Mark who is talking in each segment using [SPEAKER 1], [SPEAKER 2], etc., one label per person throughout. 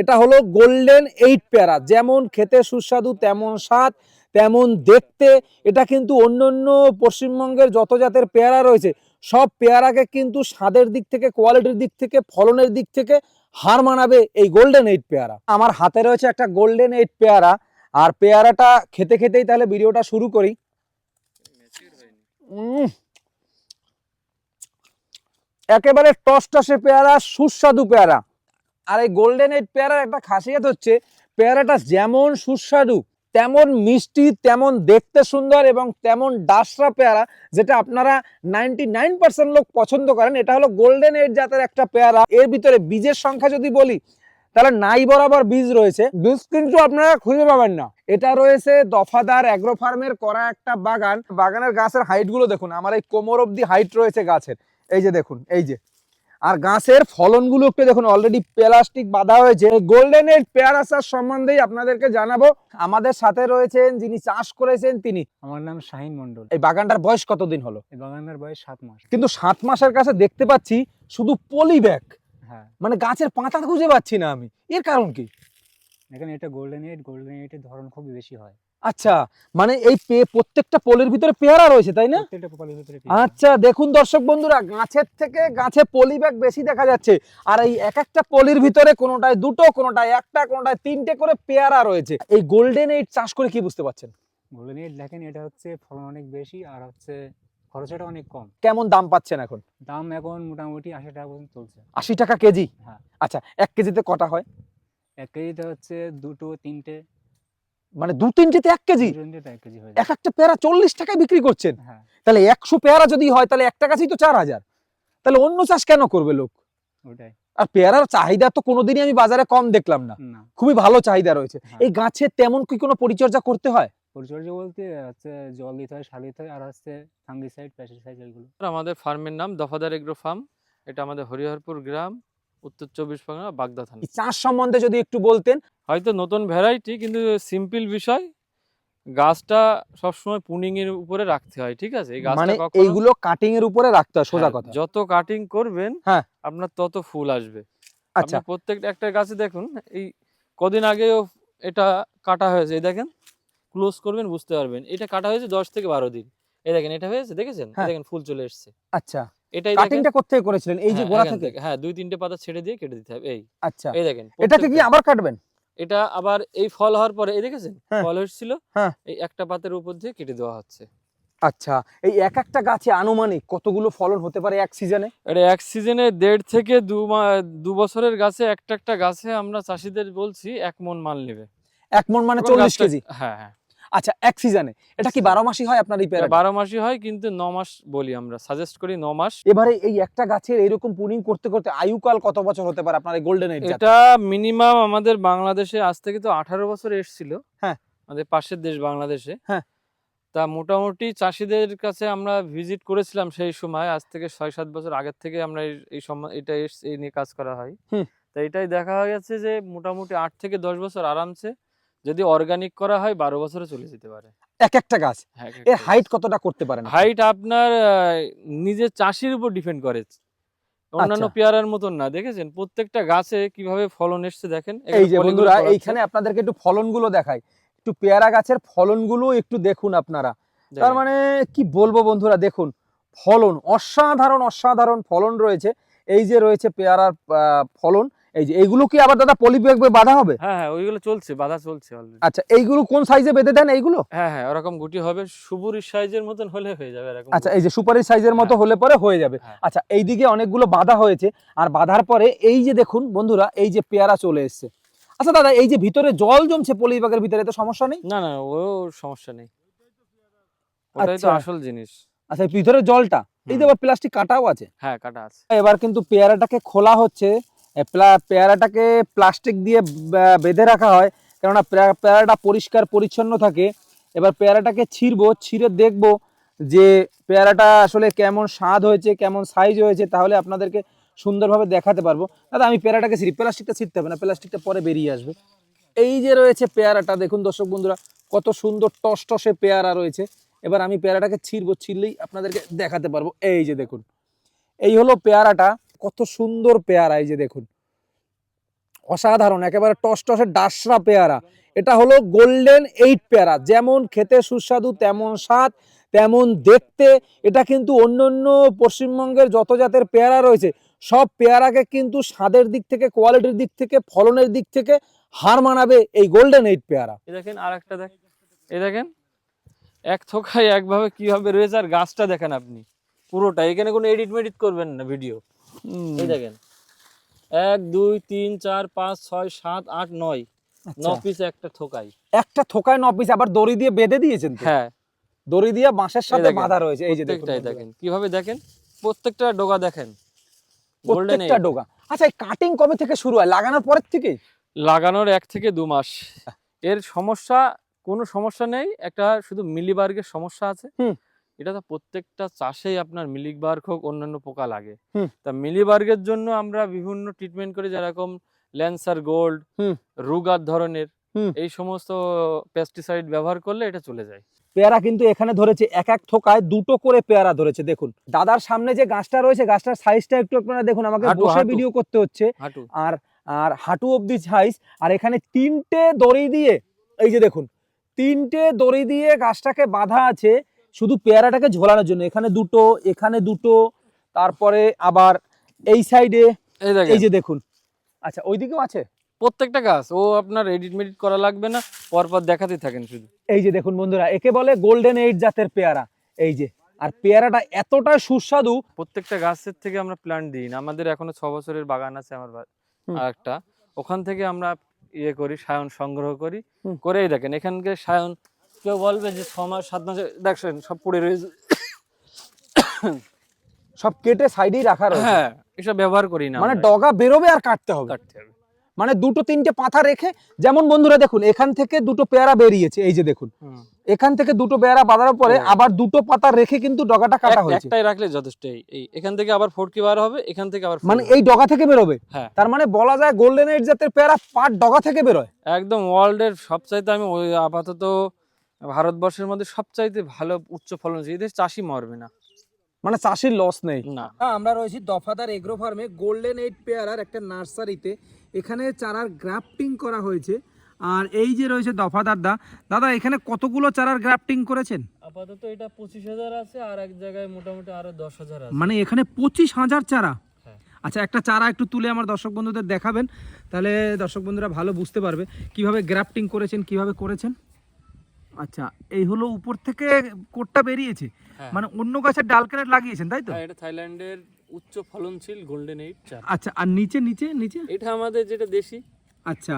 [SPEAKER 1] এটা হলো golden eight পেয়ারা যেমন খেতে সুস্বাদু তেমন স্বাদ তেমন দেখতে এটা কিন্তু অন্য অন্য পশ্চিমবঙ্গের যত জাতের পেয়ারা রয়েছে সব পেয়ারাকে কিন্তু স্বাদের দিক থেকে কোয়ালিটির দিক থেকে ফলনের দিক থেকে হার মানাবে এই গোল্ডেন এইট পেয়ারা আমার হাতে রয়েছে একটা গোল্ডেন এইট পেয়ারা আর পেয়ারাটা খেতে খেতেই তাহলে ভিডিওটা শুরু করি একেবারে টস টসে পেয়ারা সুস্বাদু পেয়ারা আর এই গোল্ডেন এইট পেয়ারার একটা খাসিয়াত হচ্ছে পেয়ারাটা যেমন সুস্বাদু তেমন মিষ্টি তেমন দেখতে সুন্দর এবং তেমন ডাসরা পেয়ারা যেটা আপনারা নাইনটি নাইন পার্সেন্ট লোক পছন্দ করেন এটা হলো গোল্ডেন এইট জাতের একটা পেয়ারা এর ভিতরে বীজের সংখ্যা যদি বলি তাহলে নাই বরাবর বীজ রয়েছে বীজ কিন্তু আপনারা খুঁজে পাবেন না এটা রয়েছে দফাদার অ্যাগ্রো ফার্মের করা একটা বাগান বাগানের গাছের হাইটগুলো দেখুন আমার এই কোমর অব্দি হাইট রয়েছে গাছের এই যে দেখুন এই যে আর গাছের ফলনগুলো একটু দেখুন অলরেডি প্লাস্টিক বাঁধা হয়েছে গোল্ডেন এর পেয়ার আসার সম্বন্ধেই আপনাদেরকে জানাবো আমাদের সাথে রয়েছেন যিনি চাষ করেছেন তিনি
[SPEAKER 2] আমার নাম শাহিন মন্ডল
[SPEAKER 1] এই বাগানটার বয়স কতদিন হলো
[SPEAKER 2] এই বাগানটার বয়স সাত মাস
[SPEAKER 1] কিন্তু সাত মাসের কাছে দেখতে পাচ্ছি শুধু পলি ব্যাগ মানে গাছের পাতা খুঁজে পাচ্ছি না আমি এর কারণ কি
[SPEAKER 2] দেখেন এটা গোল্ডেন এইট গোল্ডেন এইটের ধরন খুব বেশি হয়
[SPEAKER 1] আচ্ছা মানে এই প্রত্যেকটা পোলের ভিতরে পেয়ারা রয়েছে তাই না আচ্ছা দেখুন দর্শক বন্ধুরা গাছের থেকে গাছে পলি ব্যাগ বেশি দেখা যাচ্ছে আর এই এক একটা পলির ভিতরে কোনোটায় দুটো কোনোটায় একটা কোনোটায় তিনটে করে পেয়ারা রয়েছে এই গোল্ডেন এইট চাষ করে কি বুঝতে পারছেন
[SPEAKER 2] গোল্ডেন এইট দেখেন এটা হচ্ছে ফলন অনেক বেশি আর হচ্ছে খরচটা অনেক কম
[SPEAKER 1] কেমন দাম পাচ্ছেন এখন
[SPEAKER 2] দাম এখন মোটামুটি আশি টাকা পর্যন্ত চলছে
[SPEAKER 1] আশি টাকা কেজি হ্যাঁ আচ্ছা এক কেজিতে কটা হয়
[SPEAKER 2] এক কেজিতে হচ্ছে দুটো তিনটে
[SPEAKER 1] মানে দু তিনটিতে এক কেজি এক একটা পেয়ারা চল্লিশ টাকায় বিক্রি করছেন হ্যাঁ। তাহলে একশো পেয়ারা যদি হয় তাহলে একটা গাছেই তো চার হাজার তাহলে অন্য চাষ কেন করবে লোক আর পেয়ারার চাহিদা তো কোনোদিনই আমি বাজারে কম দেখলাম না খুবই ভালো চাহিদা রয়েছে হ্যাঁ। এই গাছে তেমন কি কোনো পরিচর্যা করতে হয়
[SPEAKER 2] পরিচর্যা বলতে হচ্ছে জল দিতে হয় সার দিতে হয় আর হচ্ছে ফাঙ্গিসাইড এগুলো আমাদের ফার্মের নাম দফাদার এগ্রো ফার্ম এটা আমাদের হরিহরপুর গ্রাম উত্তর চব্বিশ পরগনা বাগদা থানা
[SPEAKER 1] চাষ সম্বন্ধে যদি একটু বলতেন
[SPEAKER 2] হয়তো নতুন ভ্যারাইটি কিন্তু সিম্পল বিষয় গাছটা সবসময় পুনিং এর উপরে রাখতে হয় ঠিক আছে
[SPEAKER 1] এই মানে এইগুলো কাটিং এর উপরে রাখতে হয় সোজা হ্যাঁ, কথা
[SPEAKER 2] যত কাটিং করবেন হ্যাঁ আপনার তত ফুল আসবে আচ্ছা প্রত্যেকটা একটা গাছে দেখুন এই কদিন আগেও এটা কাটা হয়েছে এই দেখেন ক্লোজ করবেন বুঝতে পারবেন এটা কাটা হয়েছে দশ থেকে বারো দিন এই দেখেন এটা হয়েছে দেখেছেন হ্যাঁ। দেখেন ফুল চলে এসছে
[SPEAKER 1] আচ্ছা এটাই কাটিংটা করতে করেছিলেন এই যে হ্যাঁ, গোড়া থেকে
[SPEAKER 2] হ্যাঁ দুই তিনটে পাতা ছেড়ে দিয়ে কেটে দিতে হবে এই
[SPEAKER 1] আচ্ছা এই দেখেন এটাকে কি আবার কাটবেন
[SPEAKER 2] এটা আবার এই ফল হওয়ার পরে এই দেখেছেন হ্যাঁ। ফল হচ্ছিল হ্যাঁ। এই একটা পাতের উপর দিয়ে কেটে দেওয়া হচ্ছে
[SPEAKER 1] আচ্ছা এই এক একটা গাছে আনুমানিক কতগুলো ফলন হতে পারে এক সিজনে
[SPEAKER 2] এটা এক সিজনে দেড় থেকে দু দু বছরের গাছে একটা একটা গাছে আমরা চাষিদের বলছি এক মন মাল নেবে
[SPEAKER 1] এক মন মানে চল্লিশ কেজি হ্যাঁ হ্যাঁ আচ্ছা এক সিজনে এটা কি বারো মাসই হয় আপনার এই পেয়ারা
[SPEAKER 2] বারো মাসই হয় কিন্তু ন মাস বলি আমরা সাজেস্ট করি ন মাস
[SPEAKER 1] এবারে এই একটা গাছের এরকম পুনিং করতে করতে আয়ুকাল কত বছর হতে পারে আপনার এই গোল্ডেন
[SPEAKER 2] এটা মিনিমাম আমাদের বাংলাদেশে আজ থেকে তো আঠারো বছর এসছিল হ্যাঁ আমাদের পাশের দেশ বাংলাদেশে হ্যাঁ তা মোটামুটি চাষিদের কাছে আমরা ভিজিট করেছিলাম সেই সময় আজ থেকে ছয় সাত বছর আগের থেকে আমরা এই এটা এই নিয়ে কাজ করা হয় তা এটাই দেখা হয়ে গেছে যে মোটামুটি আট থেকে দশ বছর আরামসে যদি অর্গানিক করা হয় বারো বছরে চলে যেতে পারে
[SPEAKER 1] এক একটা গাছ হ্যাঁ, এর হাইট কতটা করতে পারেন
[SPEAKER 2] হাইট আপনার নিজের চাষির উপর ডিপেন্ড করে অন্যান্য আচ্ছা। পেয়ারার মতন না দেখেছেন প্রত্যেকটা গাছে কিভাবে ফলন এসছে দেখেন
[SPEAKER 1] এই যে বন্ধুরা এইখানে আপনাদেরকে একটু ফলনগুলো দেখাই একটু পেয়ারা গাছের ফলনগুলো একটু দেখুন আপনারা তার মানে কি বলবো বন্ধুরা দেখুন ফলন অসাধারণ অসাধারণ ফলন রয়েছে এই যে রয়েছে পেয়ারার ফলন এই যে এইগুলো কি আবার দাদা পলি ব্যাগ বাঁধা হবে
[SPEAKER 2] হ্যাঁ হ্যাঁ ওইগুলো চলছে বাঁধা চলছে
[SPEAKER 1] আচ্ছা এইগুলো কোন সাইজে বেঁধে দেন এইগুলো
[SPEAKER 2] হ্যাঁ হ্যাঁ ওরকম গুটি হবে সুপুরির সাইজের মতন হলে হয়ে যাবে এরকম
[SPEAKER 1] আচ্ছা এই যে সুপারির সাইজের মতো হ্যাঁ। হলে পরে হয়ে যাবে হ্যাঁ। আচ্ছা এইদিকে অনেকগুলো বাঁধা হয়েছে আর বাঁধার পরে এই যে দেখুন বন্ধুরা এই যে পেয়ারা চলে এসছে আচ্ছা দাদা এই যে ভিতরে জল জমছে পলি ব্যাগের ভিতরে তো সমস্যা নেই
[SPEAKER 2] না না ও সমস্যা নেই আচ্ছা। ওটাই তো আসল জিনিস
[SPEAKER 1] আচ্ছা ভিতরে জলটা এই দেখো প্লাস্টিক কাটাও আছে হ্যাঁ কাটা আছে এবার কিন্তু পেয়ারাটাকে খোলা হচ্ছে পেয়ারাটাকে প্লাস্টিক দিয়ে বেঁধে রাখা হয় কেননা পেয়ারাটা পরিষ্কার পরিচ্ছন্ন থাকে এবার পেয়ারাটাকে ছিঁড়বো ছিঁড়ে দেখব যে পেয়ারাটা আসলে কেমন স্বাদ হয়েছে কেমন সাইজ হয়েছে তাহলে আপনাদেরকে সুন্দরভাবে দেখাতে পারবো দাদা আমি পেয়ারাটাকে ছিঁড়ি প্লাস্টিকটা ছিঁড়তে হবে না প্লাস্টিকটা পরে বেরিয়ে আসবে এই যে রয়েছে পেয়ারাটা দেখুন দর্শক বন্ধুরা কত সুন্দর টসটসে পেয়ারা রয়েছে এবার আমি পেয়ারাটাকে ছিঁড়বো ছিঁড়লেই আপনাদেরকে দেখাতে পারবো এই যে দেখুন এই হলো পেয়ারাটা কত সুন্দর পেয়ারা এই যে দেখুন অসাধারণ একেবারে টস টসে ডাসরা পেয়ারা এটা হলো গোল্ডেন এইট পেয়ারা যেমন খেতে সুস্বাদু তেমন স্বাদ তেমন দেখতে এটা কিন্তু অন্য অন্য পশ্চিমবঙ্গের যত জাতের পেয়ারা রয়েছে সব পেয়ারাকে কিন্তু স্বাদের দিক থেকে কোয়ালিটির দিক থেকে ফলনের দিক থেকে হার মানাবে এই গোল্ডেন এইট পেয়ারা
[SPEAKER 2] দেখেন আর একটা দেখ এ দেখেন এক থোকায় একভাবে কিভাবে রয়েছে আর গাছটা দেখেন আপনি পুরোটা এখানে কোনো এডিট মেডিট করবেন না ভিডিও এই দেখেন এক দুই তিন চার পাঁচ ছয় সাত আট নয় আচ্ছা। ন পিস একটা থোকাই
[SPEAKER 1] একটা থোকায় ন পিস আবার দড়ি দিয়ে বেঁধে দিয়েছেন হ্যাঁ দড়ি দিয়ে বাঁশের সাথে বাঁধা রয়েছে এই যে
[SPEAKER 2] দেখেন কিভাবে দেখেন প্রত্যেকটা ডোগা দেখেন
[SPEAKER 1] প্রত্যেকটা ডোগা আচ্ছা এই কাটিং কবে থেকে শুরু হয় লাগানোর পরের থেকে
[SPEAKER 2] লাগানোর এক থেকে দু মাস এর সমস্যা কোনো সমস্যা নেই একটা শুধু মিলিবার্গের সমস্যা আছে এটা তো প্রত্যেকটা চাষেই আপনার মিলিবার্গ হোক অন্যান্য পোকা লাগে তা মিলিবার্গের জন্য আমরা বিভিন্ন ট্রিটমেন্ট করি যেরকম ল্যান্সার গোল্ড রুগার ধরনের এই সমস্ত পেস্টিসাইড ব্যবহার করলে এটা চলে যায়
[SPEAKER 1] পেয়ারা কিন্তু এখানে ধরেছে এক এক থোকায় দুটো করে পেয়ারা ধরেছে দেখুন দাদার সামনে যে গাছটা রয়েছে গাছটার সাইজটা একটু আপনারা দেখুন আমাকে বসে ভিডিও করতে হচ্ছে আর আর হাঁটু অব্দি সাইজ আর এখানে তিনটে দড়ি দিয়ে এই যে দেখুন তিনটে দড়ি দিয়ে গাছটাকে বাঁধা আছে শুধু পেয়ারাটাকে ঝোলানোর জন্য এখানে দুটো এখানে দুটো তারপরে আবার এই সাইডে এই যে দেখুন আচ্ছা ওইদিকেও আছে
[SPEAKER 2] প্রত্যেকটা গাছ ও আপনার এডিট মেডিট করা লাগবে না পরপর দেখাতে থাকেন শুধু
[SPEAKER 1] এই যে দেখুন বন্ধুরা একে বলে গোল্ডেন এইট জাতের পেয়ারা এই যে আর পেয়ারাটা এতটা সুস্বাদু
[SPEAKER 2] প্রত্যেকটা গাছের থেকে আমরা প্ল্যান্ট দিই না আমাদের এখনো ছ বছরের বাগান আছে আমার একটা ওখান থেকে আমরা ইয়ে করি সায়ন সংগ্রহ করি করেই দেখেন এখানকার সায়ন কেউ বলবে যে ছ মাস সাত মাসে দেখছেন সব পড়ে রয়েছে
[SPEAKER 1] সব কেটে সাইডেই রাখার হ্যাঁ
[SPEAKER 2] এসব ব্যবহার করি না
[SPEAKER 1] মানে ডগা বেরোবে আর কাটতে হবে কাটতে হবে মানে দুটো তিনটে পাতা রেখে যেমন বন্ধুরা দেখুন এখান থেকে দুটো পেয়ারা বেরিয়েছে এই যে দেখুন এখান থেকে দুটো পেয়ারা বাঁধার পরে হ্যাঁ। আবার দুটো পাতা রেখে কিন্তু ডগাটা কাটা হয়েছে
[SPEAKER 2] একটাই রাখলে যথেষ্ট এই এখান থেকে আবার ফোরকি বার হবে এখান থেকে আবার
[SPEAKER 1] মানে এই ডগা থেকে বেরোবে হ্যাঁ। তার মানে বলা যায় গোল্ডেন এজ জাতের পেয়ারা পাট ডগা থেকে বেরোয়
[SPEAKER 2] একদম ওয়ার্ল্ডের সবচাইতে আমি আপাতত ভারতবর্ষের মধ্যে সবচাইতে ভালো উচ্চ ফলন এদের চাষি মরবে না
[SPEAKER 1] মানে চাষির লস নেই না হ্যাঁ, আমরা রয়েছি দফাদার এগ্রো ফার্মে গোল্ডেন এইট পেয়ারার একটা নার্সারিতে এখানে চারার গ্রাফটিং করা হয়েছে আর এই যে রয়েছে দফাদার দা দাদা এখানে কতগুলো চারার গ্রাফটিং করেছেন
[SPEAKER 2] আপাতত এটা পঁচিশ হাজার আছে আর এক জায়গায় মোটামুটি আরো দশ হাজার
[SPEAKER 1] মানে এখানে পঁচিশ হাজার চারা হ্যাঁ। আচ্ছা একটা চারা একটু তুলে আমার দর্শক বন্ধুদের দেখাবেন তাহলে দর্শক বন্ধুরা ভালো বুঝতে পারবে কিভাবে গ্রাফটিং করেছেন কিভাবে করেছেন আচ্ছা এই হলো উপর থেকে কোটটা বেরিয়েছে হ্যাঁ। মানে অন্য গাছের ডাল কেটে লাগিয়েছেন তাই তো
[SPEAKER 2] হ্যাঁ, এটা থাইল্যান্ডের উচ্চ ফলনশীল গোল্ডেন এইট
[SPEAKER 1] আচ্ছা আর নিচে নিচে নিচে
[SPEAKER 2] এটা আমাদের যেটা দেশি
[SPEAKER 1] আচ্ছা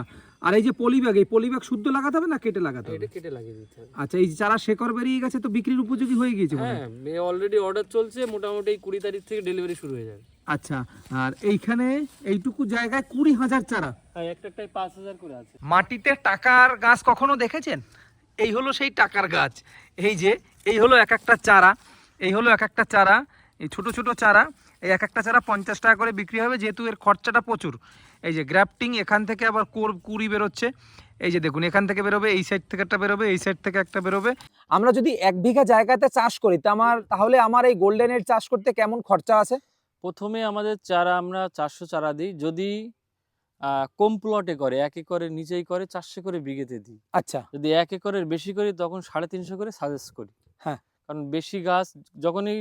[SPEAKER 1] আর এই যে পলিব্যাগ এই পলিব্যাগ শুদ্ধ লাগাতে হবে না কেটে লাগাতে
[SPEAKER 2] হবে এটা কেটে লাগিয়ে দিতে হবে
[SPEAKER 1] আচ্ছা এই চারা শেকর বেরিয়ে গেছে তো বিক্রির উপযোগী হয়ে গিয়েছে হ্যাঁ
[SPEAKER 2] মে অলরেডি অর্ডার চলছে মোটামুটি 20 তারিখ থেকে ডেলিভারি শুরু হয়ে যাবে
[SPEAKER 1] আচ্ছা আর এইখানে এইটুকু জায়গায় কুড়ি হাজার চারা
[SPEAKER 2] হ্যাঁ, একটা একটাই পাঁচ হাজার করে আছে
[SPEAKER 1] মাটিতে টাকার গাছ কখনো দেখেছেন এই হলো সেই টাকার গাছ এই যে এই হলো এক একটা চারা এই হলো এক একটা চারা এই ছোটো ছোটো চারা এই এক একটা চারা পঞ্চাশ টাকা করে বিক্রি হবে যেহেতু এর খরচাটা প্রচুর এই যে গ্রাফটিং এখান থেকে আবার কোর কুড়ি বেরোচ্ছে এই যে দেখুন এখান থেকে বেরোবে এই সাইড থেকে একটা বেরোবে এই সাইড থেকে একটা বেরোবে আমরা যদি এক বিঘা জায়গাতে চাষ করি তা আমার তাহলে আমার এই গোল্ডেনের চাষ করতে কেমন খরচা আছে
[SPEAKER 2] প্রথমে আমাদের চারা আমরা চারশো চারা দিই যদি কম প্লটে করে এক একরের নিচেই করে চারশো করে বিঘেতে দিই আচ্ছা যদি এক একরের বেশি করি তখন সাড়ে তিনশো করে সাজেস্ট করি হ্যাঁ কারণ বেশি গাছ যখনই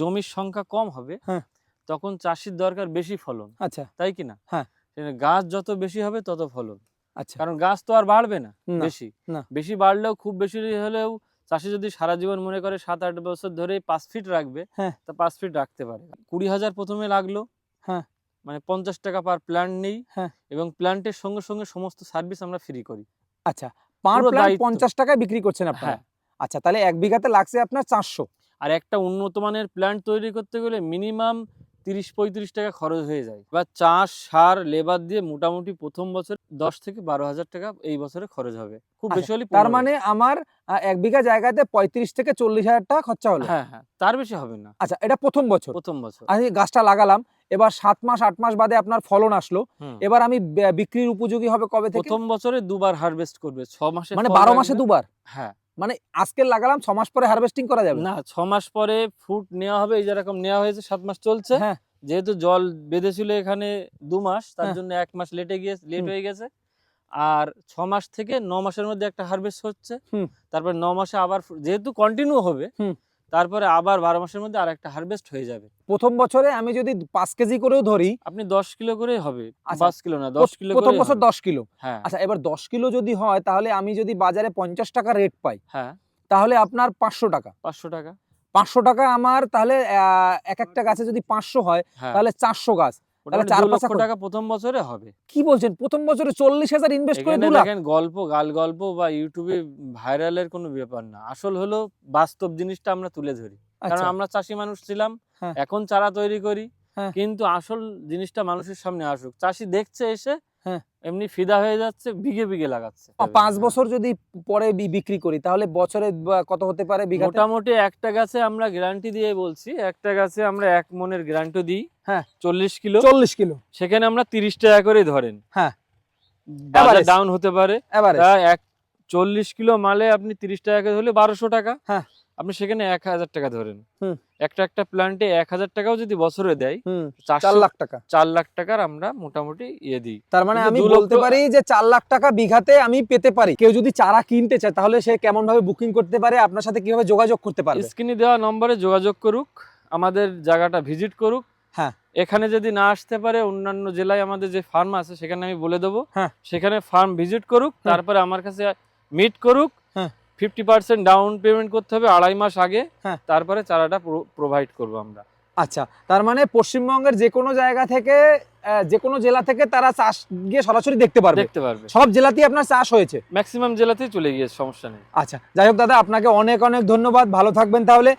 [SPEAKER 2] জমির সংখ্যা কম হবে হ্যাঁ তখন চাষির দরকার বেশি ফলন আচ্ছা তাই কি না হ্যাঁ গাছ যত বেশি হবে তত ফলন আচ্ছা কারণ গাছ তো আর বাড়বে না বেশি বেশি বাড়লেও খুব বেশি হলেও চাষি যদি সারা জীবন মনে করে সাত আট বছর ধরে পাঁচ ফিট রাখবে হ্যাঁ তা পাঁচ ফিট রাখতে পারে কুড়ি হাজার প্রথমে লাগলো হ্যাঁ মানে পঞ্চাশ টাকা পার প্ল্যান্ট নেই হ্যাঁ এবং প্ল্যান্টের সঙ্গে সঙ্গে সমস্ত সার্ভিস আমরা ফ্রি করি
[SPEAKER 1] আচ্ছা পার প্ল্যান্ট পঞ্চাশ টাকায় বিক্রি করছেন আপনার হ্যাঁ। আচ্ছা তাহলে এক বিঘাতে লাগছে আপনার চারশো
[SPEAKER 2] আর একটা উন্নত মানের প্ল্যান্ট তৈরি করতে গেলে মিনিমাম তিরিশ পঁয়ত্রিশ টাকা খরচ হয়ে যায় বা চাষ সার লেবার দিয়ে মোটামুটি প্রথম বছর দশ থেকে বারো হাজার টাকা এই বছরে খরচ হবে
[SPEAKER 1] খুব আচ্ছা, বেশি হলে তার মানে আমার এক বিঘা জায়গাতে পঁয়ত্রিশ থেকে চল্লিশ হাজার টাকা খরচা হলো
[SPEAKER 2] হ্যাঁ হ্যাঁ তার বেশি হবে না
[SPEAKER 1] আচ্ছা এটা প্রথম বছর প্রথম বছর আমি গাছটা লাগালাম এবার সাত মাস আট মাস বাদে আপনার ফলন আসলো এবার আমি বিক্রির উপযোগী হবে কবে থেকে
[SPEAKER 2] প্রথম বছরে দুবার হারভেস্ট করবে ছ মাসে
[SPEAKER 1] মানে বারো মাসে দুবার হ্যাঁ মানে আজকে লাগালাম ছ মাস পরে হারভেস্টিং করা যাবে
[SPEAKER 2] না ছ মাস পরে ফুট নেওয়া হবে এই যেরকম নেওয়া হয়েছে সাত মাস চলছে হ্যাঁ যেহেতু জল বেঁধেছিল এখানে দু মাস তার হ্যাঁ। জন্য এক মাস লেটে গিয়ে লেট হয়ে গেছে আর ছ মাস থেকে ন মাসের মধ্যে একটা হারভেস্ট হচ্ছে তারপর ন মাসে আবার যেহেতু কন্টিনিউ হবে তারপরে আবার বারো মাসের মধ্যে আর একটা হারভেস্ট হয়ে যাবে
[SPEAKER 1] প্রথম বছরে আমি যদি পাঁচ কেজি করেও ধরি
[SPEAKER 2] আপনি দশ কিলো করে হবে আচ্ছা, পাঁচ কিলো না দশ কিলো
[SPEAKER 1] প্রথম বছর দশ কিলো হ্যাঁ আচ্ছা এবার দশ কিলো যদি হয় তাহলে আমি যদি বাজারে পঞ্চাশ টাকা রেট পাই হ্যাঁ তাহলে আপনার পাঁচশো টাকা পাঁচশো টাকা পাঁচশো টাকা আমার তাহলে এক একটা গাছে যদি পাঁচশো হয় হ্যাঁ। তাহলে চারশো গাছ তাহলে চার লক্ষ
[SPEAKER 2] টাকা প্রথম বছরে হবে
[SPEAKER 1] কি বলছেন প্রথম বছরে চল্লিশ হাজার ইনভেস্ট করে দেখেন
[SPEAKER 2] গল্প গাল গল্প বা ইউটিউবে ভাইরালের কোনো ব্যাপার না আসল হলো বাস্তব জিনিসটা আমরা তুলে ধরি কারণ আচ্ছা। আমরা চাষি মানুষ ছিলাম হ্যাঁ। এখন চারা তৈরি করি হ্যাঁ। কিন্তু আসল জিনিসটা মানুষের সামনে আসুক চাষি দেখছে এসে এমনি ফিদা হয়ে যাচ্ছে বিঘে বিঘে লাগাচ্ছে
[SPEAKER 1] পাঁচ বছর যদি পরে বিক্রি করি তাহলে বছরে কত হতে পারে
[SPEAKER 2] মোটামুটি একটা গাছে আমরা গ্যারান্টি দিয়ে বলছি একটা গাছে আমরা এক মনের গ্যারান্টি দিই হ্যাঁ চল্লিশ কিলো চল্লিশ কিলো সেখানে আমরা তিরিশ টাকা করে ধরেন হ্যাঁ ডাউন হতে পারে এক চল্লিশ কিলো মালে আপনি তিরিশ টাকা করে ধরলে বারোশো টাকা হ্যাঁ আপনি সেখানে এক হাজার টাকা ধরেন একটা একটা প্ল্যান্টে এক হাজার টাকাও যদি বছরে দেয় চার লাখ টাকা চার লাখ টাকার আমরা মোটামুটি ইয়ে দিই
[SPEAKER 1] তার মানে আমি বলতে পারি যে চার লাখ টাকা বিঘাতে আমি পেতে পারি কেউ যদি চারা কিনতে চায় তাহলে সে কেমন ভাবে বুকিং করতে পারে আপনার সাথে কিভাবে যোগাযোগ করতে পারে
[SPEAKER 2] স্ক্রিনে দেওয়া নম্বরে যোগাযোগ করুক আমাদের জায়গাটা ভিজিট করুক হ্যাঁ এখানে যদি না আসতে পারে অন্যান্য জেলায় আমাদের যে ফার্ম আছে সেখানে আমি বলে দেবো হ্যাঁ। সেখানে ফার্ম ভিজিট করুক তারপরে আমার কাছে মিট করুক হ্যাঁ। ফিফটি পার্সেন্ট ডাউন পেমেন্ট করতে হবে আড়াই মাস আগে হ্যাঁ তারপরে চারাটা প্রোভাইড করবো আমরা
[SPEAKER 1] আচ্ছা তার মানে পশ্চিমবঙ্গের যে কোনো জায়গা থেকে যে কোনো জেলা থেকে তারা চাষ গিয়ে সরাসরি দেখতে পারবে দেখতে পারবে সব জেলাতেই আপনার চাষ হয়েছে
[SPEAKER 2] ম্যাক্সিমাম জেলাতেই চলে গিয়েছে সমস্যা নেই
[SPEAKER 1] আচ্ছা যাই হোক দাদা আপনাকে অনেক অনেক ধন্যবাদ ভালো থাকবেন তাহলে